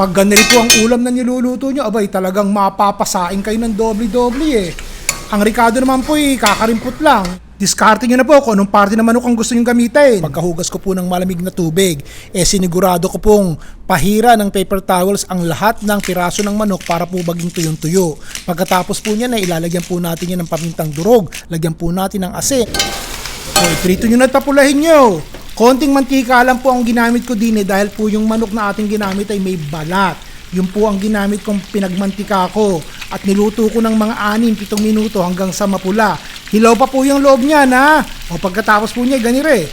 Pag ganito po ang ulam na niluluto nyo, abay talagang mapapasain kayo ng doble-doble eh. Ang Ricardo naman po eh, kakarimpot lang. Diskarte nyo na po kung anong parte ng manok ang gusto nyo gamitin. Pagkahugas ko po ng malamig na tubig, eh sinigurado ko pong pahira ng paper towels ang lahat ng piraso ng manok para po maging tuyong-tuyo. Pagkatapos po niya na ilalagyan po natin yan ng pamintang durog, lagyan po natin ng asin. O, iprito nyo na at papulahin nyo. Konting mantika lang po ang ginamit ko din eh dahil po yung manok na ating ginamit ay may balat. Yun po ang ginamit kong pinagmantika ko at niluto ko ng mga 6-7 minuto hanggang sa mapula. Hilaw pa po yung loob niya na. O pagkatapos po niya, ganire.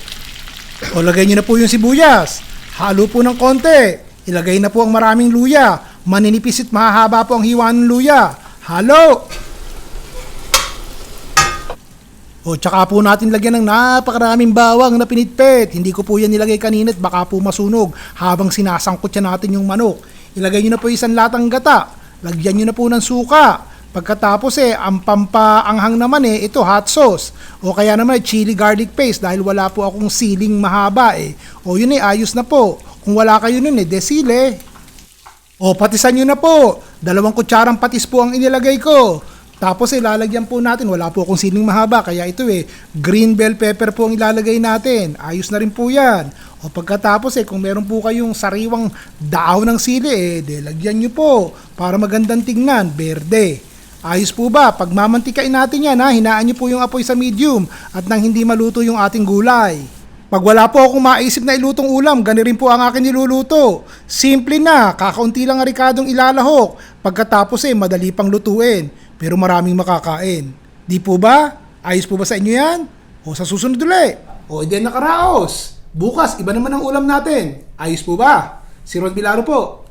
O lagay niyo na po yung sibuyas. Halo po ng konti. Ilagay na po ang maraming luya. Maninipis at mahahaba po ang hiwa ng luya. Halo! O tsaka po natin lagyan ng napakaraming bawang na pinitpit. Hindi ko po yan nilagay kanina at baka po masunog habang sinasangkot siya natin yung manok. Ilagay nyo na po isang latang gata. Lagyan nyo na po ng suka. Pagkatapos eh, ang pampaanghang naman eh, ito hot sauce. O kaya naman chili garlic paste dahil wala po akong siling mahaba eh. O yun eh, ayos na po. Kung wala kayo nun eh, desile. O patisan nyo na po. Dalawang kutsarang patis po ang inilagay ko. Tapos eh, lalagyan po natin, wala po akong siling mahaba, kaya ito eh, green bell pepper po ang ilalagay natin. Ayos na rin po yan. O pagkatapos eh, kung meron po kayong sariwang daaw ng sili eh, de, lagyan nyo po para magandang tingnan, berde. Ayos po ba? Pag mamantikain natin yan ha, hinaan nyo po yung apoy sa medium at nang hindi maluto yung ating gulay. Pag wala po akong maisip na ilutong ulam, gani rin po ang akin niluluto. Simple na, kakaunti lang ang rikadong ilalahok. Pagkatapos eh, madali pang lutuin. Pero maraming makakain. Di po ba? Ayos po ba sa inyo yan? O sa susunod ulit? O hindi nakaraos. Bukas, iba naman ang ulam natin. Ayos po ba? Si Ron Bilaro po.